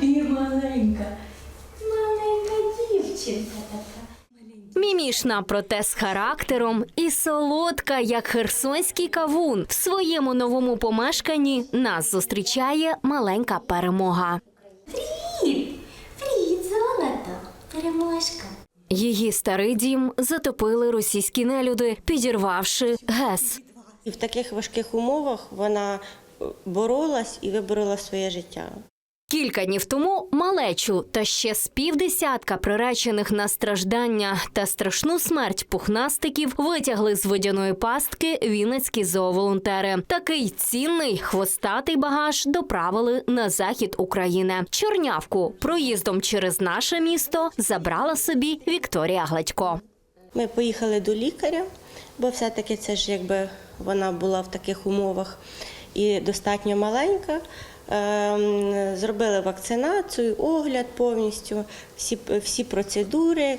Куди маленька? Маленька дівчинка така. Мімішна, проте з характером і солодка, як херсонський кавун. В своєму новому помешканні нас зустрічає маленька перемога. Привіт! Привіт, золото! Переможка. Її старий дім затопили російські нелюди, підірвавши ГЕС. І в таких важких умовах вона боролась і виборола своє життя. Кілька днів тому малечу та ще з півдесятка приречених на страждання та страшну смерть пухнастиків витягли з водяної пастки вінницькі зооволонтери. Такий цінний хвостатий багаж доправили на захід України. Чорнявку проїздом через наше місто забрала собі Вікторія Гладько. Ми поїхали до лікаря, бо все-таки це ж якби вона була в таких умовах і достатньо маленька. Ем, Зробили вакцинацію, огляд повністю, всі, всі процедури,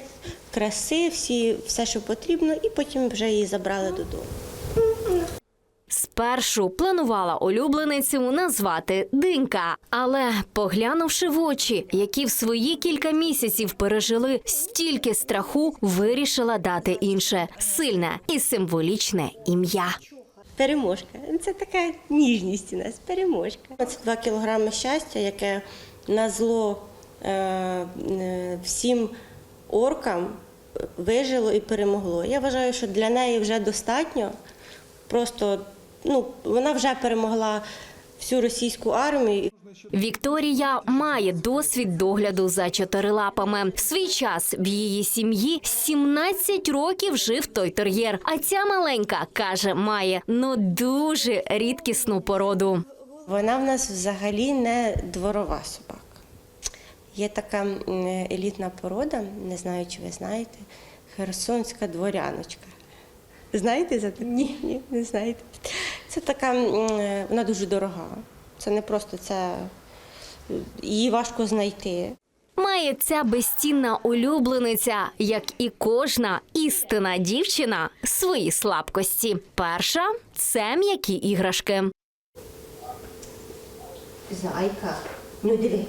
краси, всі, все, що потрібно, і потім вже її забрали додому. Спершу планувала улюбленицю назвати Динька, але поглянувши в очі, які в свої кілька місяців пережили стільки страху, вирішила дати інше сильне і символічне ім'я. Переможка. Це така ніжність у нас, переможка. Це два кілограми щастя, яке на зло е, е, всім оркам вижило і перемогло. Я вважаю, що для неї вже достатньо. Просто ну, вона вже перемогла всю російську армію. Вікторія має досвід догляду за чотирилапами. В свій час в її сім'ї 17 років жив той тер'єр. А ця маленька каже, має ну дуже рідкісну породу. Вона в нас взагалі не дворова собака. Є така елітна порода, не знаю, чи ви знаєте, херсонська дворяночка. Знаєте за? Ні, ні, не знаєте. Це така, вона дуже дорога. Це не просто це, її важко знайти. Має ця безцінна улюблениця, як і кожна істина дівчина, свої слабкості. Перша це м'які іграшки. Зайка, ну диви.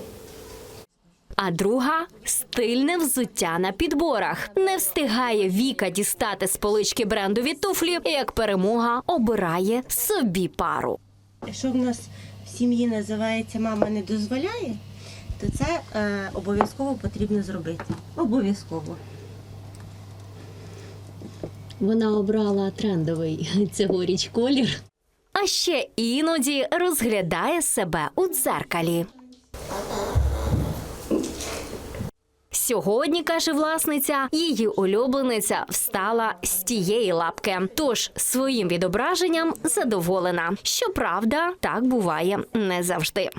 А друга стильне взуття на підборах. Не встигає Віка дістати з полички брендові туфлі, як перемога обирає собі пару. Що в нас в сім'ї називається мама не дозволяє, то це е, обов'язково потрібно зробити. Обов'язково. Вона обрала трендовий цьогоріч колір. А ще іноді розглядає себе у дзеркалі. Сьогодні, каже власниця, її улюблениця встала з тієї лапки. Тож своїм відображенням задоволена. Щоправда, так буває не завжди.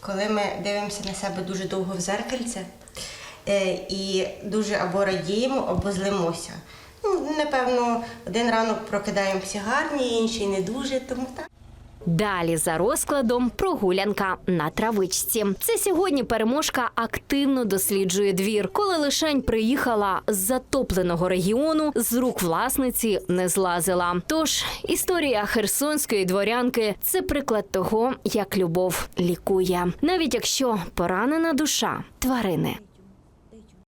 Коли ми дивимося на себе дуже довго в зеркальце е, і дуже або радіємо, або злимося. Ну, напевно, один ранок прокидаємося гарні, інший не дуже, тому так. Далі за розкладом прогулянка на травичці. Це сьогодні переможка активно досліджує двір. Коли лишень приїхала з затопленого регіону, з рук власниці не злазила. Тож історія херсонської дворянки це приклад того, як любов лікує, навіть якщо поранена душа тварини